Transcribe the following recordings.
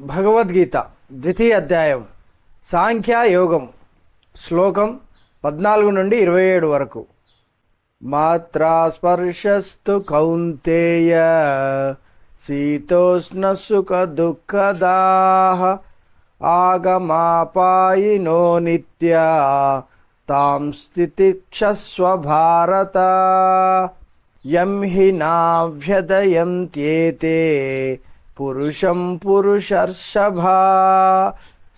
భగవద్గీత ద్వితీయ అధ్యాయం సాంఖ్యాయోగం శ్లోకం పద్నాలుగు నుండి ఇరవై ఏడు వరకు. మాత్రాస్పర్శస్తు కౌంతేయ శీతోష్ణ సుఖ దుఃఖదాహ ఆగమాపాయినో నిత్య తాం స్థితిక్షస్వ భారత యం హి నాభ్యదయంత్యేతే पुरुषं पुरुषर्षभा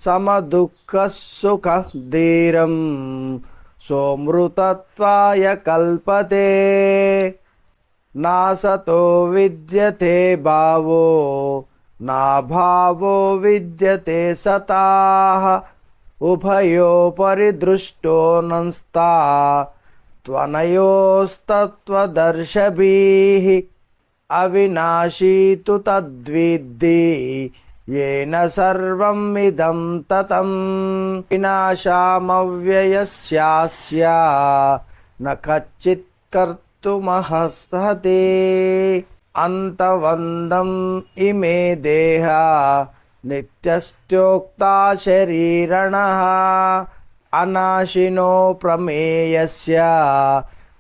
समदुःखः सुखः धीरम् सोमृतत्वाय कल्पते। नासतो विद्यते भावो नाभावो विद्यते सताः उभयोपरिदृष्टो नंस्ता त्वनयोस्तत्त्वदर्शभिः। अविनाशी तु तद्विद्धि येन सर्वम् इदम् ततम्। विनाशामव्ययस्यास्य न कच्चित् कर्तुमहसति अन्तवन्दम् इमे देहा नित्यस्त्योक्ता शरीरणः अनाशिनो प्रमेयस्य।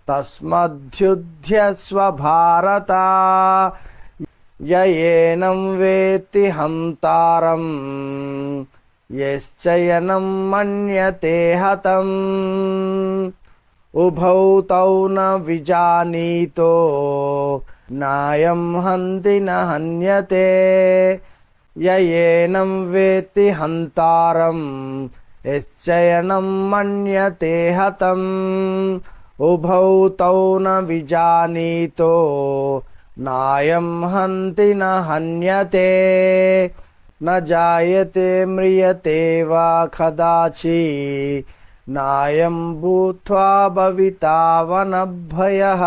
तस्मद्युध्यस्व भारता य वेत्ति हन्तारम् यश्चयनं मन्यते हतम्। उभौ तौ न विजानीतो नायं हन्ति न हन्यते। य एनं वेत्ति हन्तारम् यश्चयनं मन्यते हतम् उभौ तौ न विजानीतो। नायं हन्ति न हन्यते। न जायते, म्रियते वा कदाचि। नायं भूत्वा भविता वनभयः।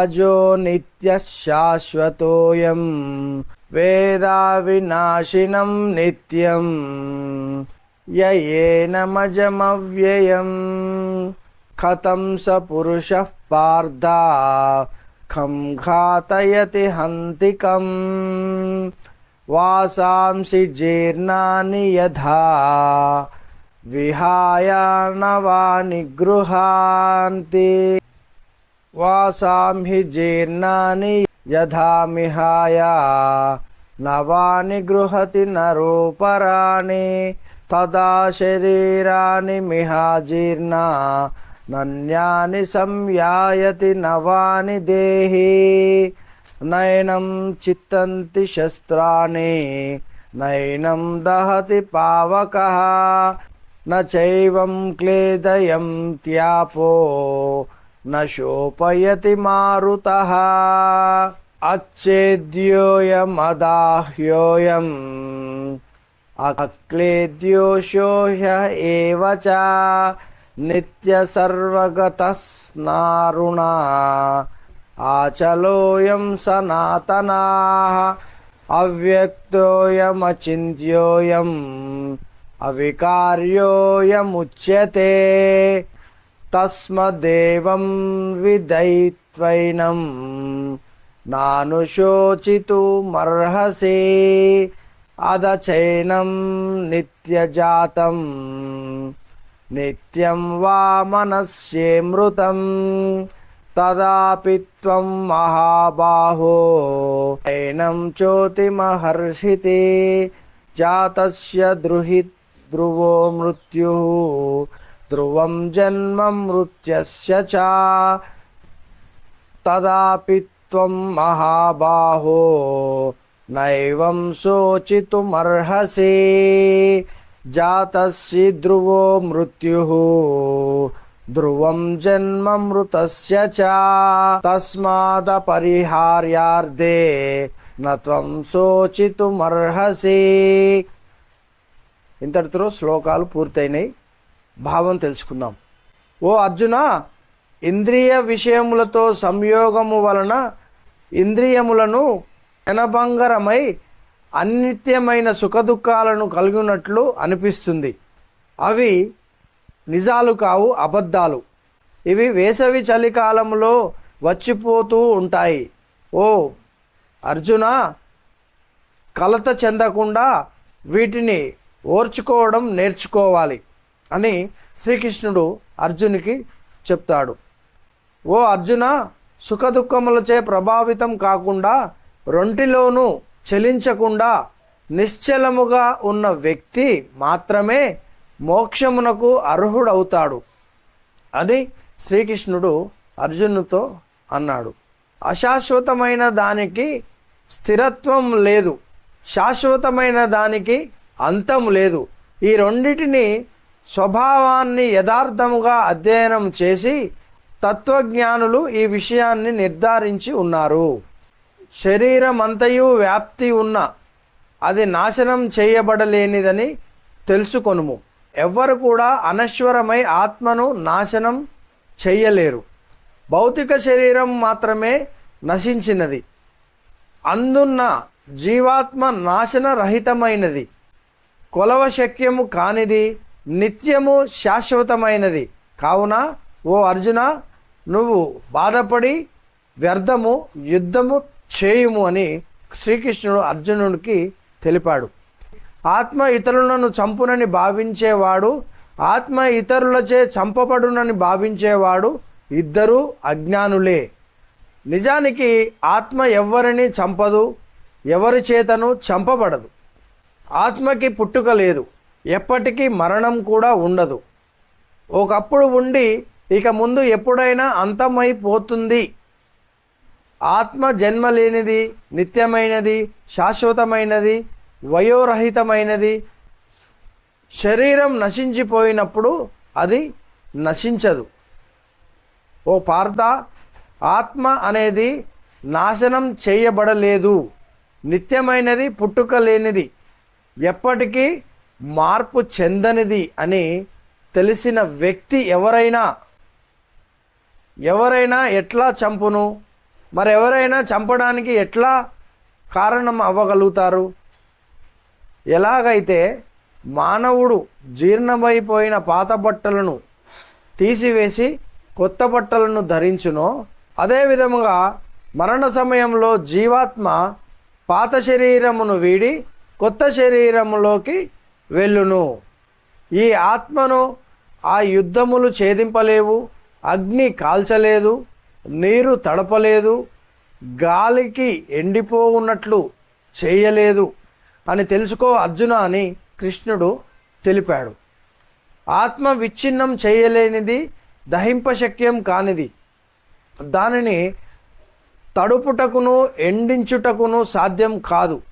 अजो नित्यः शाश्वतोऽयं। वेदाविनाशिनं नित्यम् य येनमजमव्ययम् कथं स पुरुषः पार्था खं घातयति हन्तिकम्। वासांसि जीर्णानि यथा। विहाय नवानि गृहान्ति। वासां हि जीर्णानि यथा मिहाय। नवानि गृहति नरोपराणि तदा शरीराणि मिहा जीर्णा नन्यानि संयायति नवानि देहि नैनं चित्तन्ति शस्त्राणि नैनं दहति पावकः न चैवं क्लेदयन्त्यापो न शोपयति मारुतः। अच्छेद्योऽयमदाह्योऽयम् अक्लेद्योषो ह्य एव च नित्यसर्वगतः स्नारुणा आचलोऽयं सनातनाः अव्यक्तोऽयमचिन्त्योऽयम् अविकार्योऽयमुच्यते तस्मदेवं विदयित्वैनं नानुशोचितुमर्हसि अदचैनं नित्यजातम् नित्यं वा मनस्येमृतम् तदापि त्वं महाबाहो। नैनं चोतिमहर्षिति जातस्य द्रुहि ध्रुवो मृत्युः। ध्रुवं जन्म मृत्यस्य च तदापि त्वं महाबाहो। नैवं शोचितुमर्हसि జాతీ ధ్రువో మృత్యు ధ్రువం జన్మ చ తస్మాద పరిహార్యార్థే శోచితుమర్హసి ఇంతటితో శ్లోకాలు పూర్తయినాయి. భావం తెలుసుకుందాం. ఓ అర్జున ఇంద్రియ విషయములతో సంయోగము వలన ఇంద్రియములను ఎనభంగరమై అనిత్యమైన సుఖదుఖాలను కలిగినట్లు అనిపిస్తుంది. అవి నిజాలు కావు అబద్ధాలు. ఇవి వేసవి చలికాలంలో వచ్చిపోతూ ఉంటాయి. ఓ అర్జున కలత చెందకుండా వీటిని ఓర్చుకోవడం నేర్చుకోవాలి అని శ్రీకృష్ణుడు అర్జునికి చెప్తాడు. ఓ అర్జున సుఖదుఖములచే ప్రభావితం కాకుండా రొంటిలోనూ చలించకుండా నిశ్చలముగా ఉన్న వ్యక్తి మాత్రమే మోక్షమునకు అర్హుడవుతాడు అని శ్రీకృష్ణుడు అర్జునుతో అన్నాడు. అశాశ్వతమైన దానికి స్థిరత్వం లేదు. శాశ్వతమైన దానికి అంతం లేదు. ఈ రెండిటిని స్వభావాన్ని యథార్థముగా అధ్యయనం చేసి తత్వజ్ఞానులు ఈ విషయాన్ని నిర్ధారించి ఉన్నారు. శరీరమంతయు వ్యాప్తి ఉన్న అది నాశనం చేయబడలేనిదని తెలుసుకొనుము. ఎవ్వరు కూడా అనశ్వరమై ఆత్మను నాశనం చెయ్యలేరు. భౌతిక శరీరం మాత్రమే నశించినది. అందున్న జీవాత్మ నాశన రహితమైనది కొలవ శక్యము కానిది నిత్యము శాశ్వతమైనది. కావున ఓ అర్జున నువ్వు బాధపడి వ్యర్థము యుద్ధము చేయుము అని శ్రీకృష్ణుడు అర్జునుడికి తెలిపాడు. ఆత్మ ఇతరులను చంపునని భావించేవాడు ఆత్మ ఇతరులచే చంపబడునని భావించేవాడు ఇద్దరూ అజ్ఞానులే. నిజానికి ఆత్మ ఎవ్వరిని చంపదు ఎవరి చేతను చంపబడదు. ఆత్మకి పుట్టుక లేదు ఎప్పటికీ మరణం కూడా ఉండదు. ఒకప్పుడు ఉండి ఇక ముందు ఎప్పుడైనా అంతమైపోతుంది. ఆత్మ జన్మ లేనిది నిత్యమైనది శాశ్వతమైనది వయోరహితమైనది శరీరం నశించిపోయినప్పుడు అది నశించదు. ఓ పార్థ ఆత్మ అనేది నాశనం చేయబడలేదు. నిత్యమైనది పుట్టుక లేనిది. ఎప్పటికీ మార్పు చెందనిది అని తెలిసిన వ్యక్తి ఎవరైనా ఎవరైనా ఎట్లా చంపును? మరెవరైనా చంపడానికి ఎట్లా కారణం అవ్వగలుగుతారు? ఎలాగైతే మానవుడు జీర్ణమైపోయిన పాత బట్టలను తీసివేసి కొత్త బట్టలను ధరించునో అదేవిధముగా మరణ సమయంలో జీవాత్మ పాత శరీరమును వీడి కొత్త శరీరములోకి వెళ్ళును. ఈ ఆత్మను ఆ యుద్ధములు ఛేదింపలేవు అగ్ని కాల్చలేదు నీరు తడపలేదు గాలికి ఎండిపోవున్నట్లు చేయలేదు అని తెలుసుకో అర్జున అని కృష్ణుడు తెలిపాడు. ఆత్మ విచ్ఛిన్నం చేయలేనిది దహింపశక్యం కానిది. దానిని తడుపుటకును ఎండించుటకును సాధ్యం కాదు.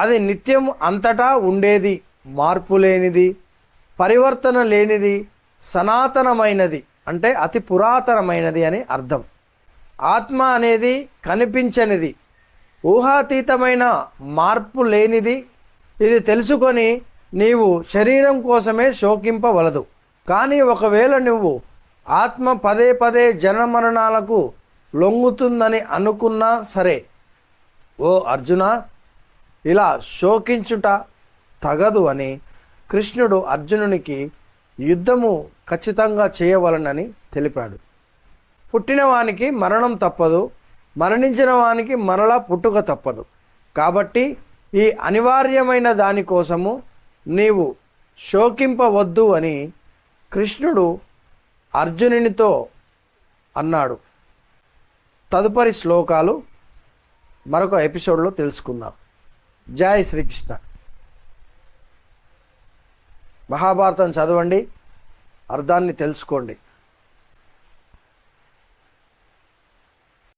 అది నిత్యం అంతటా ఉండేది మార్పు లేనిది పరివర్తన లేనిది సనాతనమైనది. అంటే అతి పురాతనమైనది అని అర్థం. ఆత్మ అనేది కనిపించనిది. ఊహాతీతమైన మార్పు లేనిది. ఇది తెలుసుకొని నీవు శరీరం కోసమే శోకింపవలదు. కానీ ఒకవేళ నువ్వు ఆత్మ పదే పదే జనమరణాలకు లొంగుతుందని అనుకున్నా సరే ఓ అర్జున ఇలా శోకించుట తగదు అని కృష్ణుడు అర్జునునికి యుద్ధము ఖచ్చితంగా చేయవలనని తెలిపాడు. పుట్టినవానికి మరణం తప్పదు మరణించిన వానికి మరలా పుట్టుక తప్పదు. కాబట్టి ఈ అనివార్యమైన దానికోసము నీవు శోకింపవద్దు అని కృష్ణుడు అర్జునునితో అన్నాడు. తదుపరి శ్లోకాలు మరొక ఎపిసోడ్లో తెలుసుకుందాం. జై శ్రీకృష్ణ. మహాభారతం చదవండి అర్థాన్ని తెలుసుకోండి.